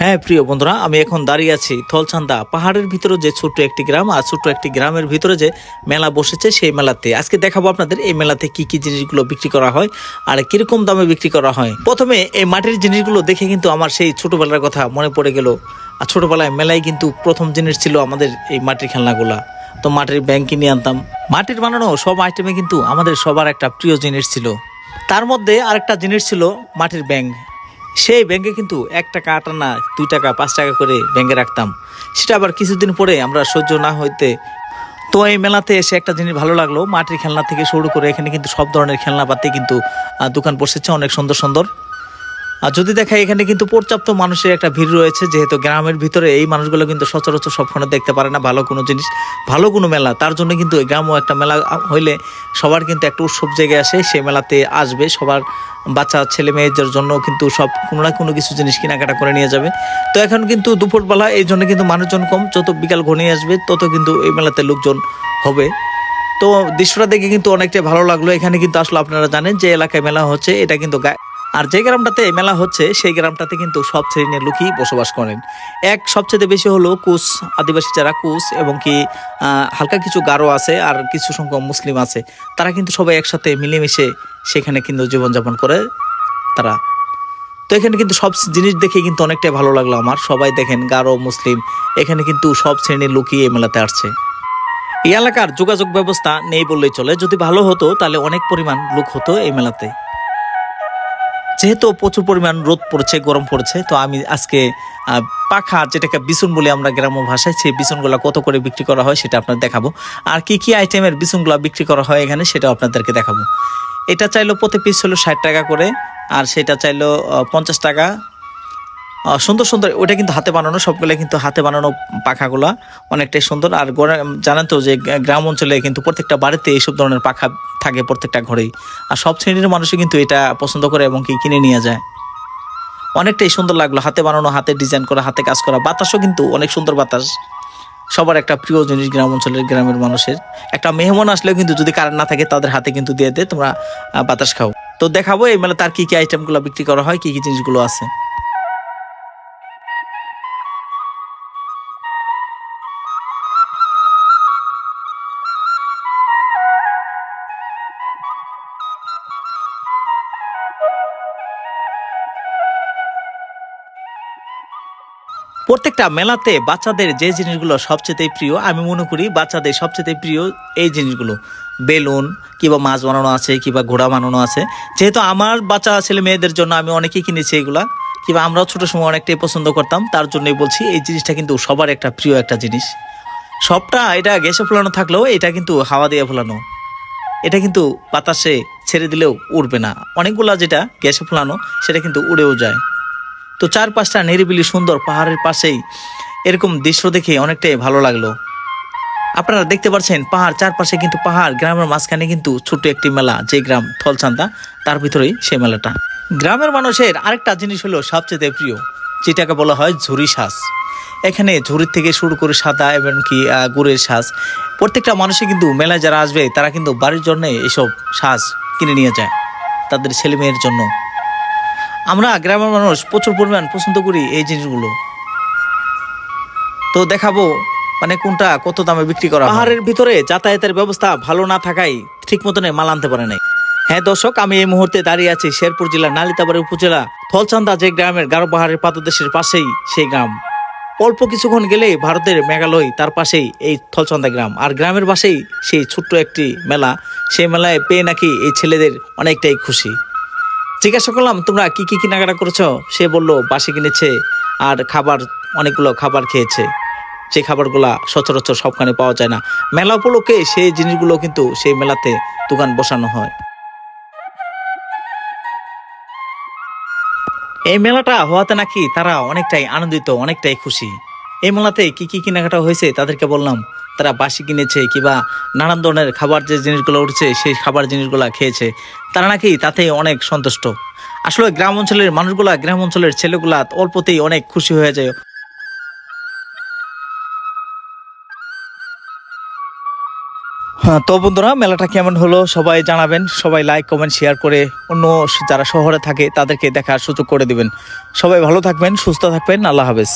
হ্যাঁ প্রিয় বন্ধুরা, আমি এখন দাঁড়িয়ে আছি থলছান্দা পাহাড়ের ভিতরে যে ছোট্ট একটি গ্রাম, আর ছোট্ট একটি গ্রামের ভিতরে যে মেলা বসেছে সেই মেলাতে। আজকে দেখাবো আপনাদের এই মেলাতে কি কি জিনিসগুলো বিক্রি করা হয় আর কীরকম দামে বিক্রি করা হয়। প্রথমে এই মাটির জিনিসগুলো দেখে কিন্তু আমার সেই ছোটবেলার কথা মনে পড়ে গেল। আর ছোটবেলায় মেলায় কিন্তু প্রথম জিনিস ছিল আমাদের এই মাটির খেলনাগুলা। তো মাটির ব্যাংক কিনে আনতাম। মাটির বানানো সব আইটেমে কিন্তু আমাদের সবার একটা প্রিয় জিনিস ছিল। তার মধ্যে আরেকটা জিনিস ছিল মাটির ব্যাংক সেই ব্যাংকে কিন্তু এক টাকা, আট আনা দুই টাকা, পাঁচ টাকা করে ব্যাংকে রাখতাম। সেটা আবার কিছুদিন পরে আমরা সহ্য না হইতে তো এই মেলাতে এসে একটা জিনিস ভালো লাগল, মাটির খেলনা থেকে শুরু করে এখানে কিন্তু সব ধরনের খেলনা খেলনাপাতি কিন্তু দোকান বসেছে অনেক সুন্দর সুন্দর। আর যদি দেখা এখানে কিন্তু পর্যাপ্ত মানুষের একটা ভিড় রয়েছে, যেহেতু গ্রামের ভিতরে এই মানুষগুলো কিন্তু সচরাচর সবক্ষণে দেখতে পারে না, ভালো কোনো জিনিস, ভালো কোনো মেলা। তার জন্য কিন্তু এই গ্রামও একটা মেলা হইলে সবার কিন্তু একটা উৎসব জেগে আসে, সেই মেলাতে আসবে, সবার বাচ্চা, ছেলে মেয়েদের জন্য কিন্তু সব কোনো না কোনো কিছু জিনিস কেনাকাটা করে নিয়ে যাবে। তো এখন কিন্তু দুপুরবেলা, এই জন্য কিন্তু মানুষজন কম, যত বিকাল ঘনিয়ে আসবে, তত কিন্তু এই মেলাতে লোকজন হবে। তো দৃশ্যটা দেখে কিন্তু অনেকটাই ভালো লাগল। এখানে কিন্তু আসলে আপনারা জানেন যে এলাকায় মেলা হচ্ছে, এটা কিন্তু আর যে গ্রামটাতে মেলা হচ্ছে, সেই গ্রামটাতে কিন্তু সব শ্রেণির লোকই বসবাস করেন। এক সবচেয়ে বেশি হলো কুস, আদিবাসী যারা কুস এবং কি হালকা কিছু গারো আছে আর কিছু সংখ্যক মুসলিম আছে, তারা কিন্তু সবাই একসাথে মিলেমিশে সেখানে কিন্তু জীবনযাপন করে তারা। তো এখানে কিন্তু সব জিনিস দেখে কিন্তু অনেকটাই ভালো লাগল আমার। সবাই দেখেন, গারো, মুসলিম, এখানে কিন্তু সব শ্রেণির লোকই এই মেলাতে আসছে। এই এলাকার যোগাযোগ ব্যবস্থা নেই বললেই চলে। যদি ভালো হতো, তাহলে অনেক পরিমাণ লোক হতো এই মেলাতে। যেহেতু প্রচুর পরিমাণ রোদ পড়ছে, গরম পড়ছে, তো আমি আজকে পাখা যেটাকে বিচুন বলি আমরা গ্রাম্য ভাষায় সেই বিছুনগুলো কত করে বিক্রি করা হয় সেটা আপনার দেখাবো। আর কি কি আইটেমের বিছুনগুলো বিক্রি করা হয় এখানে সেটা আপনাদেরকে দেখাবো। এটা চাইলো প্রতি পিস হলো ষাট টাকা করে, আর সেটা চাইলো পঞ্চাশ টাকা সুন্দর সুন্দর, ওটা কিন্তু হাতে বানানো সবগুলো কিন্তু হাতে বানানো পাখাগুলা অনেকটাই সুন্দর। আর জানেন তো যে গ্রাম অঞ্চলে কিন্তু প্রত্যেকটা বাড়িতে এইসব ধরনের পাখা থাকে প্রত্যেকটা ঘরেই। আর সব শ্রেণির মানুষই কিন্তু এটা পছন্দ করে এবং কি কিনে নিয়ে যায়। অনেকটাই সুন্দর লাগল, হাতে বানানো, হাতে ডিজাইন করা, হাতে কাজ করা। বাতাসও কিন্তু অনেক সুন্দর বাতাস। সবার একটা প্রিয় জিনিস গ্রাম অঞ্চলের, গ্রামের মানুষের। একটা মেহমান আসলেও কিন্তু যদি কারেন্ট না থাকে, তাদের হাতে কিন্তু দিয়ে দে, তোমরা বাতাস খাও। তো দেখাবো এই মেলা তার কি কি আইটেমগুলো বিক্রি করা হয়, কি কি জিনিসগুলো আছে। প্রত্যেকটা মেলাতে বাচ্চাদের যে জিনিসগুলো সবচেয়ে প্রিয়, আমি মনে করি বাচ্চাদের সবচেয়ে প্রিয় এই জিনিসগুলো। বেলুন, কিংবা মাছ বানানো আছে, কিংবা ঘোড়া বানানো আছে। যেহেতু আমার বাচ্চা ছেলে মেয়েদের জন্য আমি অনেকেই কিনেছি এগুলা, কিংবা আমরাও ছোট সময় অনেকটাই পছন্দ করতাম, তার জন্যই বলছি এই জিনিসটা কিন্তু সবার একটা প্রিয় একটা জিনিস। সবটা এটা গ্যাসে ফোলানো থাকলেও এটা কিন্তু হাওয়া দিয়ে ফোলানো। এটা কিন্তু বাতাসে ছেড়ে দিলেও উড়বে না। অনেকগুলা যেটা গ্যাসে ফোলানো, সেটা কিন্তু উড়েও যায়। তো চারপাশটা নিরিবিলি সুন্দর পাহাড়ের পাশেই এরকম দৃশ্য দেখে অনেকটাই ভালো লাগল। আপনারা দেখতে পাচ্ছেন, পাহাড় চারপাশে কিন্তু পাহাড়, গ্রামের মাঝখানে কিন্তু ছোট্ট একটি মেলা, যে গ্রাম থলচান্দা তার ভিতরেই সেই মেলাটা। গ্রামের মানুষের আরেকটা জিনিস হলো সবচেয়ে প্রিয়, যেটাকে বলা হয় ঝুরি শ্বাস। এখানে ঝুড়ির থেকে শুরু করে সাদা এবং কি গুড়ের শ্বাস প্রত্যেকটা মানুষই কিন্তু মেলায় যারা আসবে, তারা কিন্তু বাড়ির জন্য এইসব শ্বাস কিনে নিয়ে যায় তাদের ছেলে মেয়ের জন্য। আমরা গ্রামের মানুষ প্রচুর পরিমাণ পছন্দ করি এই জিনিসগুলো। তো দেখাবো মানে কোনটা কত দামে বিক্রি করা পাহাড়ের ভিতরে যাতায়াতের ব্যবস্থা ভালো না থাকায় ঠিক মতন মাল আনতে পারে নাই। হ্যাঁ দর্শক, আমি এই মুহূর্তে দাঁড়িয়ে আছি শেরপুর জেলার নালিতাবাড়ি উপজেলা থলচান্দা যে গ্রামের গারো পাহাড়ের পাদদেশের পাশেই সেই গ্রাম। অল্প কিছুক্ষণ গেলেই ভারতের মেঘালয় তার পাশেই এই থলচন্দা গ্রাম। আর গ্রামের পাশেই সেই ছোট্ট একটি মেলা, সেই মেলায় পেয়ে নাকি এই ছেলেদের অনেকটাই খুশি। জিজ্ঞাসা করলাম, তোমরা কি কি কেনাকাটা করেছ? সে বলল, বাসি কিনেছে আর খাবার, অনেকগুলো খাবার খেয়েছে। সেই খাবারগুলা সচরাচর সবখানে পাওয়া যায় না। মেলা উপলক্ষে সেই জিনিসগুলো কিন্তু সেই মেলাতে দোকান বসানো হয়। এই মেলাটা হওয়াতে নাকি তারা অনেকটাই আনন্দিত, অনেকটাই খুশি। এই মেলাতে কি কি কেনাকাটা হয়েছে তাদেরকে বললাম। তারা বাসি কিনেছে কিবা নানান ধরনের খাবার যে জিনিসগুলো উঠছে, সেই খাবার জিনিসগুলো খেয়েছে। তারা নাকি তাতে অনেক সন্তুষ্ট। আসলে গ্রাম অঞ্চলের মানুষগুলা, গ্রাম অঞ্চলের ছেলেগুলা অল্পতেই অনেক খুশি হয়ে যায়। তো বন্ধুরা, মেলাটা কেমন হলো সবাই জানাবেন। সবাই লাইক কমেন্ট শেয়ার করে অন্য যারা শহরে থাকে তাদেরকে দেখার সুযোগ করে দিবেন। সবাই ভালো থাকবেন, সুস্থ থাকবেন, আল্লাহ হাফেজ।